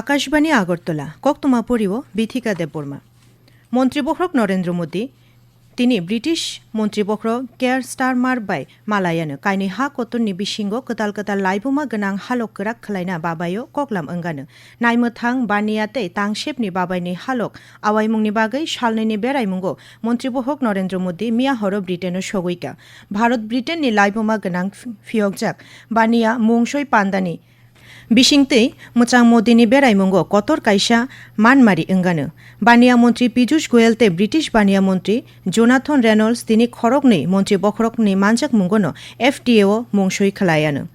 আকাশবাণী আগরতলা কক্তমা পড়িব বিথিকা দেববর্মা। মন্ত্রীবক্রক নরেন্দ্র মোদী, তিনি ব্রিটিশ মন্ত্রীবক্র Keir Starmer বাই, মালায়ানো কাইনি হা কতননি বিসিঙ্গ কতাল কতাল লাইবুমা গনাং হালক রাক খালাইনা বাবায়ো ককলাম অঙ্গানো। নাইমথাং বানিয়াতে তাংশেবনি বাবাইনি হালক, আওয়াইমুংনি বাগৈ সালনিনি বেড়াইমুঙ্গ মন্ত্রীবহক নরেন্দ্র মোদী, মিয়া হর ব্রিটেনো সগৈকা ভারত ব্রিটেননি লাইবুমা গনাং ফিয়কজাক। বানিয়া মুংসই পান্দানি বিশিংতেই মুচাং মোদিনী বেড়াইমুঙ্গ কতর কাইসা মানমারি ইঙ্গানো। বানিয়া মন্ত্রী পীযুষ গোয়েলতে ব্রিটিশ বানিয়া মন্ত্রী জোনাথন রেনল্ডস তিনি খরকনি মন্ত্রী বখরকনি মানজাক মুঙ্গনো এফটিএও মুংসই খেলায়ানো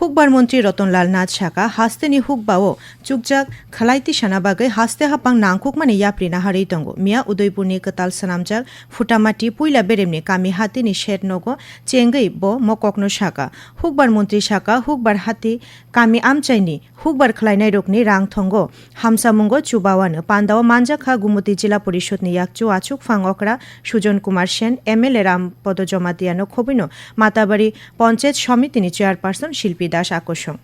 হুকবার মন্ত্রী রতনলাল নাথ সাকা, হাস্তেনি হুকবাও চুকজাক খালাইতি সানা বাগৈ হাস্তে হাপাং নাংকুকমানি ইয়াপ্রিনা হারই দঙ্গ মিয়া উদয়পুরনি কতাল সানামজাক ফুটামাটি পুইলা বেরেমনি কামি হাতিনি শের নগো চেঙ্গৈ ব মককনো সাকা। হুকবার মন্ত্রী সাকা, হুকবার হাতি কামি আমচাইনি, হুকবার খলাইনাই রকনি রাং থঙ্গ। হামসামুঙ্গ চুবাওয়ানো, পান্দাও মানজাখা গুমতি জেলা পরিষদনি ইয়াকচু আচুক ফাং অকরা, সুজন কুমার সেন এমএলএ রামপদ জমাতিয়ানো খবিনো, মাতাবাড়ি পঞ্চায়েত সমিতিনি চেয়ারপারসন শিল্পী দাস আকর্ষণ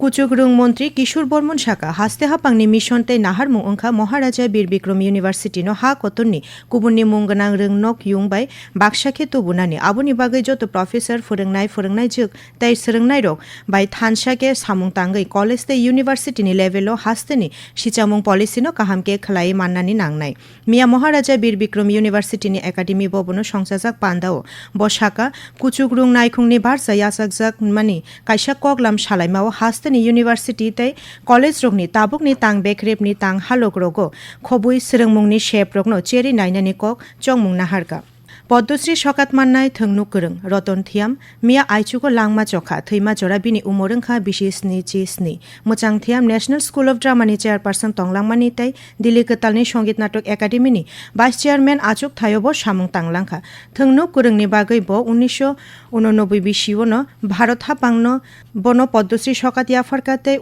কুচুক মন্ত্রী কিশোর বর্মন শাখা হাস্তে হাপাংনি মিশনতে নাহার মুং ওংখা মহারাজা বীর বিক্রম ইউনিভার্সিটি ন হা কতনি কুবুননি মুঙ্গনাং রং নক ইউংবাই বাকসাখে তবুনানি, আবুনি বাগে যত প্রফেসর ফুরংনাই ফুরংনাই জুক তাই সুরংনাই রক বাই থানসাকে সামুং তাঙ্গই কলেজ তে ইউনিভার্সিটি নি লেভেল হাস্তে নি সিচামুং পলিসি নো কাহামকে খেলাই মান্নানি নাংনাই। মিয়া মহারাজা বীর বিক্রম ইউনিভার্সিটি নি একাডেমি ভবন সংসাজাক পান্দাও, বসাকা কুচুক রুং নাইখুংনি বারসা ইয়াসাকজাক মানে কাইসা কগলাম সালাইমাও হাস্তে Pakistani University tei college rok ni tabuk ni tang bekrep ni tang halok rogo khobui srengmung ni shep rok no cheri naina ni kok chongmung na harka Padmashri সকাত মান্নায় থংনু করং রতন থিয়াম, মিয়া আইচুকো লাংমা চখা থৈমা জরা বিনি উমরং খা বিশি স্নি চি স্নি। মোচাং থিয়াম ন্যাশনাল স্কুল অফ ড্রামানি চেয়ারপারসন তংলাংমানি তাই দিল্লি কতালনি সংগীত নাটক একাডেমিনি ভাইস চেয়ারম্যান আচুক থায়ব সামং তংলাংখা থংনু করংনি বাগৈ ব উনিশশো উননব্বই বিশিওন ভারত হাপাংন বন পদ্মশ্রী সকাত ইয়াফারকাতে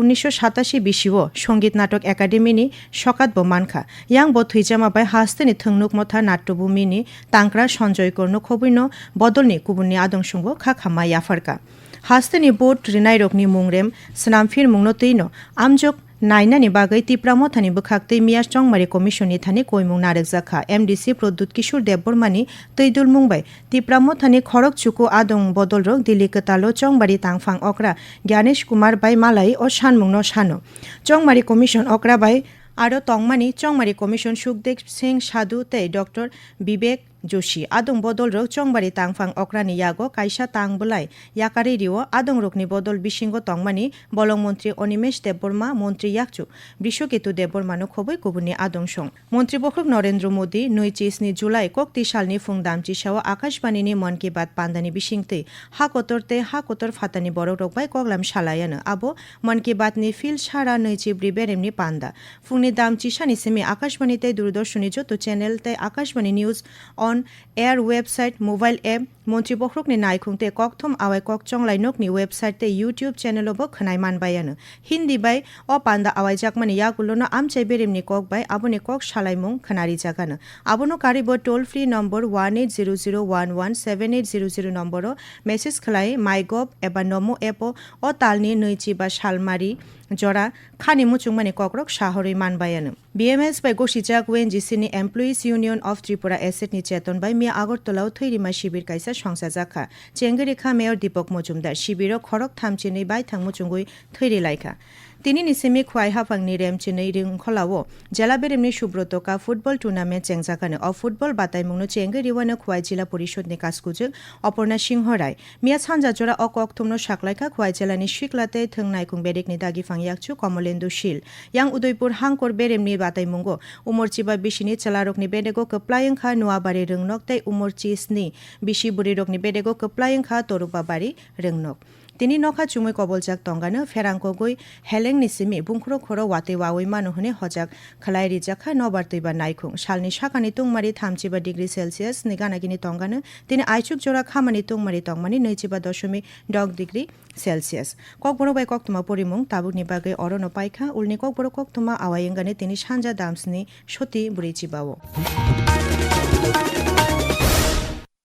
উনিশশো সাতাশি বিশিও সংগীত নাটক একাডেমিনি সকাত বমানখা মানখা ইয়াং ব থুইজামাবাই হাস্তেনি থংনুক মথা নাট্যভূমিনি তাং 짱크라 সঞ্জয় কর্ণ, খবির্ণ, বদলনি, কুবুন্নি আদংসঙ্গ খা খামা ইয়াফারকা হাস্তেনি, বোট, রিনাই, রোগনি, মুংরেম, সনামফির মুংনতইন আমজক, নাইনানি বাগৈ তিপ্রামো থানি বখাকতে মিয়া চংমারি, কমিশনি, থানি, কৈমুং নারেকজাখা এমডিসি প্রদ্যুৎ কিশোর দেববর্মানি তৈদুল, মুম্বাই তিপ্রামো থানি খড়ক চুকু, আদং, বদল, রোগ, দিল্লি, কতালো চংবাড়ি তাংফাং, অকরা, জ্ঞানেশ, কুমার, বাই, মালাই, ও শানমুংন সানো চংমারি কমিশন, অকরা, বাই, আরও টংমানি চংমারি কমিশন, সুখদেব সিং, সাধু তে doctor Bibek joshi adung bodol rok chongbari tangphang okrani yago kaisa tangbulai yakari riwo adung rokni বদল bisingo tongmani বলং মন্ত্রী অনিমেষ দেববর্মা, মন্ত্রী ইয়াকচু, বিশ্বকেতু দেববর্মানো খবই গুবুনি আদংশং মন্ত্রী বখরুক নরেন্দ্র মোদি নই চিসনি জুলাই কক্তি সালনি ফুং দামচি সাও আকাশবাণীনি মন কি বাত পান্দানি বিশিংতে, হা কতরতে হা কতর ফাতানি বড় রোগ বাই কগলাম সালায়ানো আবো, মন কি বাত নি ফিল সারা নই চিবরি বেরেমনি পান্দা। ফুংনি দামচি সানি সেমি আকাশবাণীতে দূরদর্শনী যত চ্যানেল তাই Akashvani news on on air website mobile app montri bohrok ni nai khungte kokthom awai kokchong lai nok ni website te youtube channel obo khanai man bai anu hindi bai o panda awai jakmani yakulo no am chai berim ni kok bai abone kok shalai mong khanari jakan abono karibo toll free number 1800117800 নম্বরও message খেলায় MyGov এবার নমো অ্যাপও ও তালনি নৈচি বা শালমারি jora khani mu chungmani kokrok shahorui manbayan BMS by goshijak UNGC ni Employees Union of Tripura Asset ni cheton by mia agortola thoi ma shibir kaisa shongsa jakha chengeri kha mayor Deepak Mojumdar shibiro khorok thamchini bai thangmu chungui thoi laika তিনি নিসিমি খুয়াই হাফাংনি রেম চিনে ইরিং খলাও। জেলা বেরেমনি সুব্রত কা football tournament চেংজাকানে অ football বাতাই মুংনো চেঙ্গে রিওয়ানো খুয়াই জেলা পরিষদ নি কাজকুজুং অপর্ণা সিংহ রায়। মিয়া সানজাজোরা অ কক্তমনো সাকলাইকা খুয়াই জেলানি শিকলাতে থং নাইকুং বেরেকনি দাগি ফাং ইয়াকচু কমলেন্দু শিল। ইয়াং উদয়পুর হাংকর বেরেমনি বাতাই মুঙ্গো উমরচিবা বিশিনি চেলারকনি বেডেগো কপ্লায়ংখা নুয়াবাড়ি রংনক তাই উমরচি স্নি বিশি বুড়ি রোগ নি বেডেগো কপ্লায়ংখা তরুবাবাড়ি রংনক। tini nokha chumui koboljak tongana ferangko goi heleng nisimi bungkhro khoro wate wawoi mano hune hojak khalai rijak kha nobar tuiba naikhung shalni shakani tungmari thamchiba degree Celsius নিগানাগিনি তঙ্গানা তিনি আইচুক জোড়া খামানি তুংমারি তংমানি নৈচিবা দশমিক ডক ডিগ্রি সেলসিয়াস কক বড় বাই কক তোমা পরিমুং তাবুক নিবাগে অরণ পাইখা উলনি কক বড় কক তোমা আওয়াইঙ্গানে তিনি সানজা দামসনি সতী বুড়িচিবাও